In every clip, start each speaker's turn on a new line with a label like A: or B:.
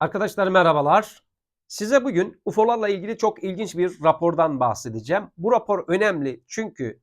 A: Arkadaşlar merhabalar. Size bugün UFO'larla ilgili çok ilginç bir rapordan bahsedeceğim. Bu rapor önemli çünkü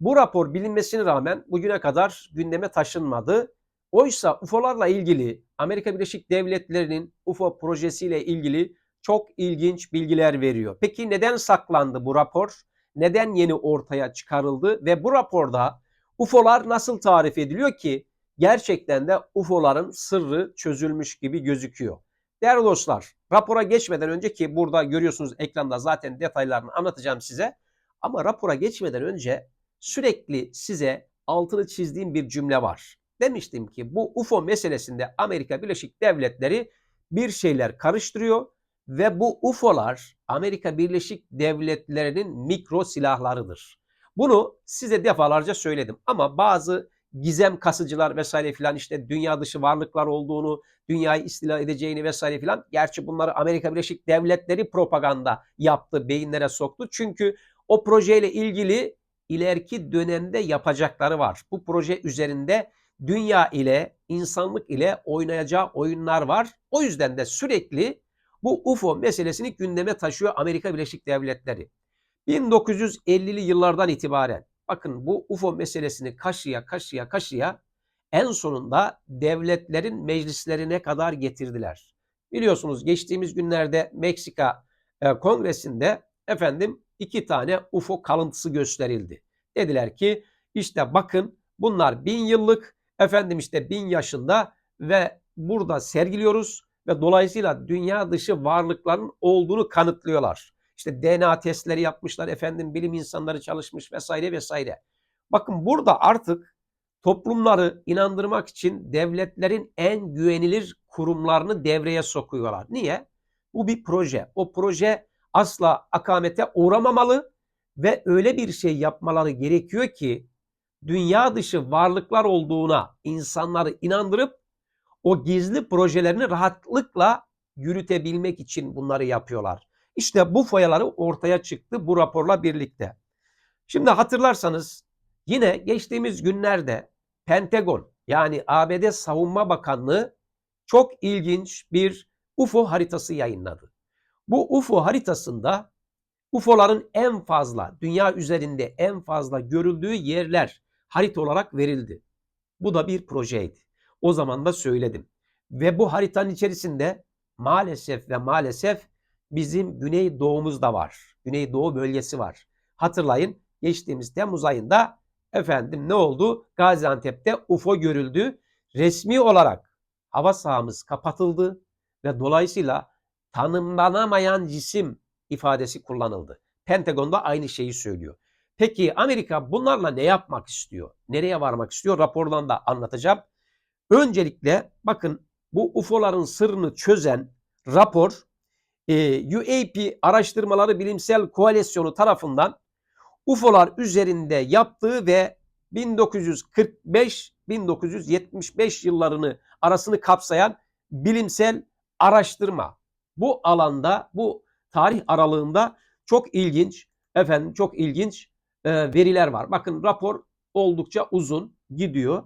A: bu rapor bilinmesine rağmen bugüne kadar gündeme taşınmadı. Oysa UFO'larla ilgili Amerika Birleşik Devletleri'nin UFO projesiyle ilgili çok ilginç bilgiler veriyor. Peki neden saklandı bu rapor? Neden yeni ortaya çıkarıldı ve bu raporda UFO'lar nasıl tarif ediliyor ki gerçekten de UFO'ların sırrı çözülmüş gibi gözüküyor. Değerli dostlar, rapora geçmeden önce ki burada görüyorsunuz ekranda zaten detaylarını anlatacağım size. Ama rapora geçmeden önce sürekli size altını çizdiğim bir cümle var. Demiştim ki bu UFO meselesinde Amerika Birleşik Devletleri bir şeyler karıştırıyor ve bu UFO'lar Amerika Birleşik Devletleri'nin mikro silahlarıdır. Bunu size defalarca söyledim ama bazı gizem kasıcılar vesaire filan işte dünya dışı varlıklar olduğunu, dünyayı istila edeceğini vesaire filan. Gerçi bunları Amerika Birleşik Devletleri propaganda yaptı, beyinlere soktu. Çünkü o projeyle ilgili ileriki dönemde yapacakları var. Bu proje üzerinde dünya ile, insanlık ile oynayacağı oyunlar var. O yüzden de sürekli bu UFO meselesini gündeme taşıyor Amerika Birleşik Devletleri. 1950'li yıllardan itibaren bakın bu UFO meselesini kaşıya kaşıya kaşıya en sonunda devletlerin meclislerine kadar getirdiler. Biliyorsunuz geçtiğimiz günlerde Meksika e, Kongresi'nde efendim iki tane UFO kalıntısı gösterildi. Dediler ki işte bakın bunlar bin yıllık efendim işte bin yaşında ve burada sergiliyoruz ve dolayısıyla dünya dışı varlıkların olduğunu kanıtlıyorlar. İşte DNA testleri yapmışlar efendim bilim insanları çalışmış vesaire vesaire. Bakın burada artık toplumları inandırmak için devletlerin en güvenilir kurumlarını devreye sokuyorlar. Niye? Bu bir proje. O proje asla akamete uğramamalı ve öyle bir şey yapmaları gerekiyor ki dünya dışı varlıklar olduğuna insanları inandırıp o gizli projelerini rahatlıkla yürütebilmek için bunları yapıyorlar. İşte bu foyaları ortaya çıktı bu raporla birlikte. Şimdi hatırlarsanız yine geçtiğimiz günlerde Pentagon yani ABD Savunma Bakanlığı çok ilginç bir UFO haritası yayınladı. Bu UFO haritasında UFO'ların en fazla dünya üzerinde en fazla görüldüğü yerler harita olarak verildi. Bu da bir projeydi. O zaman da söyledim. Ve bu haritanın içerisinde maalesef ve maalesef bizim Güneydoğumuz da var. Güneydoğu bölgesi var. Hatırlayın geçtiğimiz Temmuz ayında efendim ne oldu? Gaziantep'te UFO görüldü. Resmi olarak hava sahamız kapatıldı ve dolayısıyla tanımlanamayan cisim ifadesi kullanıldı. Pentagon da aynı şeyi söylüyor. Peki Amerika bunlarla ne yapmak istiyor? Nereye varmak istiyor? Rapordan da anlatacağım. Öncelikle bakın bu UFO'ların sırrını çözen rapor e, UAP Araştırmaları Bilimsel Koalisyonu tarafından UFO'lar üzerinde yaptığı ve 1945-1975 yıllarını arasını kapsayan bilimsel araştırma. Bu alanda, bu tarih aralığında çok ilginç, efendim çok ilginç e, veriler var. Bakın rapor oldukça uzun gidiyor.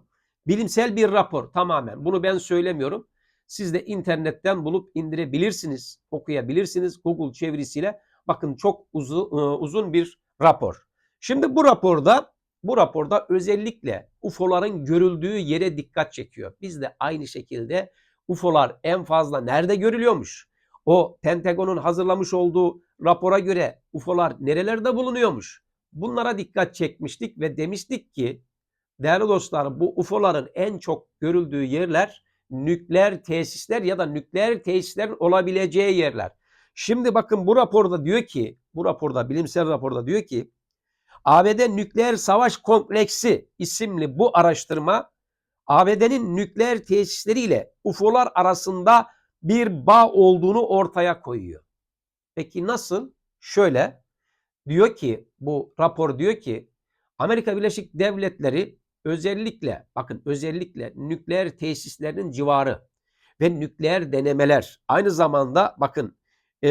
A: Bilimsel bir rapor tamamen. Bunu ben söylemiyorum. Siz de internetten bulup indirebilirsiniz, okuyabilirsiniz Google çevirisiyle. Bakın çok uzun, uzun bir rapor. Şimdi bu raporda bu raporda özellikle UFO'ların görüldüğü yere dikkat çekiyor. Biz de aynı şekilde UFO'lar en fazla nerede görülüyormuş? O Pentagon'un hazırlamış olduğu rapora göre UFO'lar nerelerde bulunuyormuş? Bunlara dikkat çekmiştik ve demiştik ki değerli dostlar bu UFO'ların en çok görüldüğü yerler nükleer tesisler ya da nükleer tesislerin olabileceği yerler. Şimdi bakın bu raporda diyor ki, bu raporda bilimsel raporda diyor ki ABD Nükleer Savaş Kompleksi isimli bu araştırma ABD'nin nükleer tesisleriyle UFO'lar arasında bir bağ olduğunu ortaya koyuyor. Peki nasıl? Şöyle diyor ki bu rapor diyor ki Amerika Birleşik Devletleri özellikle bakın özellikle nükleer tesislerinin civarı ve nükleer denemeler aynı zamanda bakın e,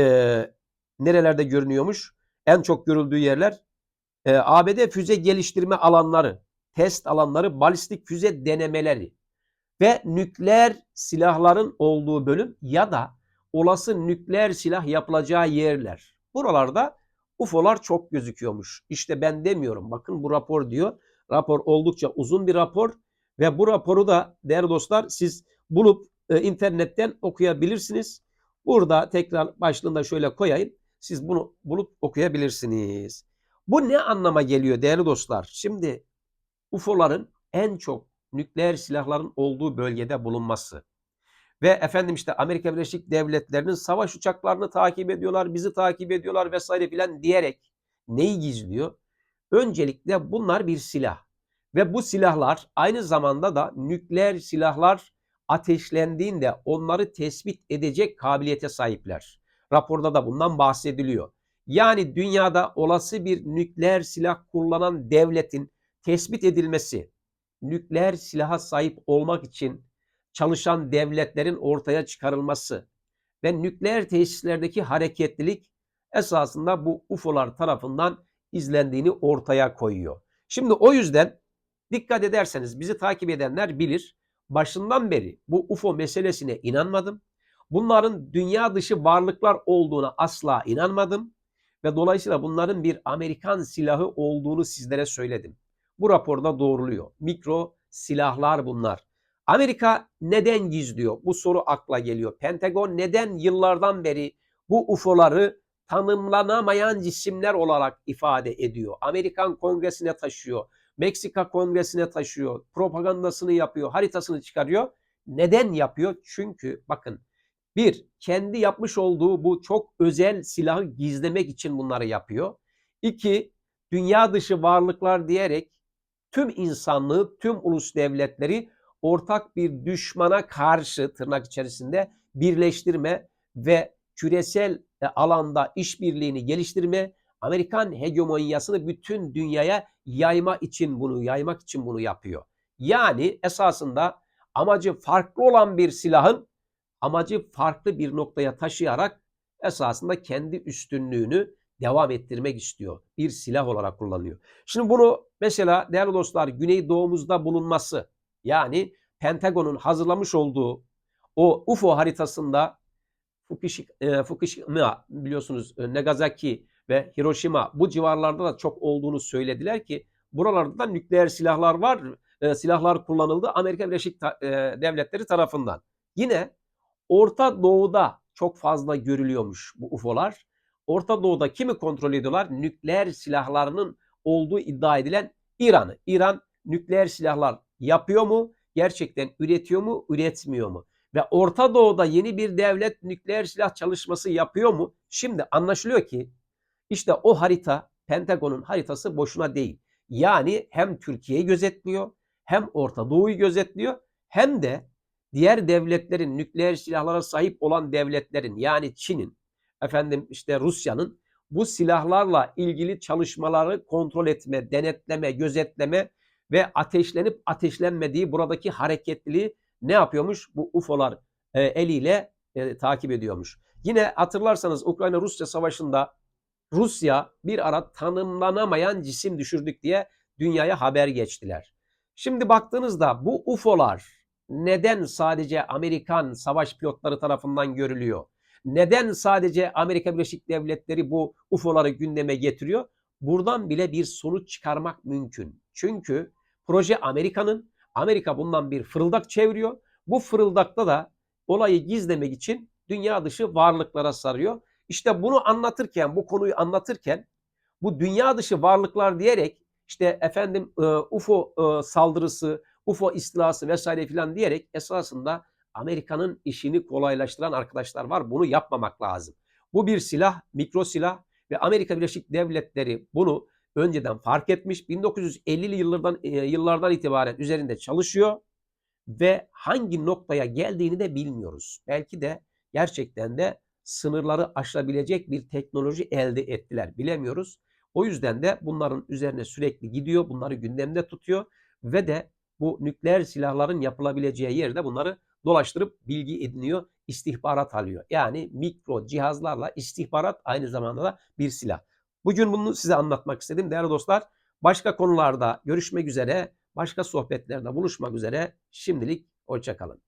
A: nerelerde görünüyormuş en çok görüldüğü yerler e, ABD füze geliştirme alanları test alanları balistik füze denemeleri ve nükleer silahların olduğu bölüm ya da olası nükleer silah yapılacağı yerler. Buralarda UFO'lar çok gözüküyormuş. İşte ben demiyorum. Bakın bu rapor diyor. Rapor oldukça uzun bir rapor ve bu raporu da değerli dostlar siz bulup e, internetten okuyabilirsiniz. Burada tekrar başlığında şöyle koyayım. Siz bunu bulup okuyabilirsiniz. Bu ne anlama geliyor değerli dostlar? Şimdi UFO'ların en çok nükleer silahların olduğu bölgede bulunması ve efendim işte Amerika Birleşik Devletleri'nin savaş uçaklarını takip ediyorlar, bizi takip ediyorlar vesaire filan diyerek neyi gizliyor? Öncelikle bunlar bir silah ve bu silahlar aynı zamanda da nükleer silahlar ateşlendiğinde onları tespit edecek kabiliyete sahipler. Raporda da bundan bahsediliyor. Yani dünyada olası bir nükleer silah kullanan devletin tespit edilmesi, nükleer silaha sahip olmak için çalışan devletlerin ortaya çıkarılması ve nükleer tesislerdeki hareketlilik esasında bu UFO'lar tarafından izlendiğini ortaya koyuyor. Şimdi o yüzden dikkat ederseniz bizi takip edenler bilir. Başından beri bu UFO meselesine inanmadım. Bunların dünya dışı varlıklar olduğuna asla inanmadım ve dolayısıyla bunların bir Amerikan silahı olduğunu sizlere söyledim. Bu raporda doğruluyor. Mikro silahlar bunlar. Amerika neden gizliyor? Bu soru akla geliyor. Pentagon neden yıllardan beri bu UFO'ları tanımlanamayan cisimler olarak ifade ediyor? Amerikan Kongresi'ne taşıyor. Meksika Kongresi'ne taşıyor. Propagandasını yapıyor. Haritasını çıkarıyor. Neden yapıyor? Çünkü bakın bir, kendi yapmış olduğu bu çok özel silahı gizlemek için bunları yapıyor. İki, dünya dışı varlıklar diyerek tüm insanlığı, tüm ulus devletleri ortak bir düşmana karşı tırnak içerisinde birleştirme ve küresel e, alanda işbirliğini geliştirme, Amerikan hegemonyasını bütün dünyaya yayma için bunu, yaymak için bunu yapıyor. Yani esasında amacı farklı olan bir silahın amacı farklı bir noktaya taşıyarak esasında kendi üstünlüğünü devam ettirmek istiyor. Bir silah olarak kullanıyor. Şimdi bunu mesela değerli dostlar Güneydoğumuzda bulunması yani Pentagon'un hazırlamış olduğu o UFO haritasında Fukushima biliyorsunuz e, Nagasaki ve Hiroşima bu civarlarda da çok olduğunu söylediler ki buralarda da nükleer silahlar var. E, silahlar kullanıldı Amerika Birleşik Devletleri tarafından. Yine Orta Doğu'da çok fazla görülüyormuş bu UFO'lar. Orta Doğu'da kimi kontrol ediyorlar? Nükleer silahlarının olduğu iddia edilen İran'ı. İran nükleer silahlar yapıyor mu? Gerçekten üretiyor mu? Üretmiyor mu? Ve Orta Doğu'da yeni bir devlet nükleer silah çalışması yapıyor mu? Şimdi anlaşılıyor ki işte o harita Pentagon'un haritası boşuna değil. Yani hem Türkiye'yi gözetliyor, hem Orta Doğu'yu gözetliyor, hem de diğer devletlerin nükleer silahlara sahip olan devletlerin yani Çin'in, efendim işte Rusya'nın bu silahlarla ilgili çalışmaları kontrol etme, denetleme, gözetleme ve ateşlenip ateşlenmediği buradaki hareketliliği ne yapıyormuş? Bu UFO'lar e, eliyle e, takip ediyormuş. Yine hatırlarsanız Ukrayna-Rusya savaşında Rusya bir ara tanımlanamayan cisim düşürdük diye dünyaya haber geçtiler. Şimdi baktığınızda bu UFO'lar neden sadece Amerikan savaş pilotları tarafından görülüyor? Neden sadece Amerika Birleşik Devletleri bu UFO'ları gündeme getiriyor? Buradan bile bir sonuç çıkarmak mümkün. Çünkü proje Amerika'nın, Amerika bundan bir fırıldak çeviriyor. Bu fırıldakta da olayı gizlemek için dünya dışı varlıklara sarıyor. İşte bunu anlatırken, bu konuyu anlatırken bu dünya dışı varlıklar diyerek işte efendim e, UFO e, saldırısı, UFO istilası vesaire filan diyerek esasında Amerika'nın işini kolaylaştıran arkadaşlar var. Bunu yapmamak lazım. Bu bir silah, mikro silah ve Amerika Birleşik Devletleri bunu önceden fark etmiş. 1950'li yıllardan e, yıllardan itibaren üzerinde çalışıyor ve hangi noktaya geldiğini de bilmiyoruz. Belki de gerçekten de sınırları aşabilecek bir teknoloji elde ettiler. Bilemiyoruz. O yüzden de bunların üzerine sürekli gidiyor, bunları gündemde tutuyor ve de bu nükleer silahların yapılabileceği yerde bunları dolaştırıp bilgi ediniyor, istihbarat alıyor. Yani mikro cihazlarla istihbarat aynı zamanda da bir silah. Bugün bunu size anlatmak istedim değerli dostlar. Başka konularda görüşmek üzere, başka sohbetlerde buluşmak üzere. Şimdilik hoşçakalın.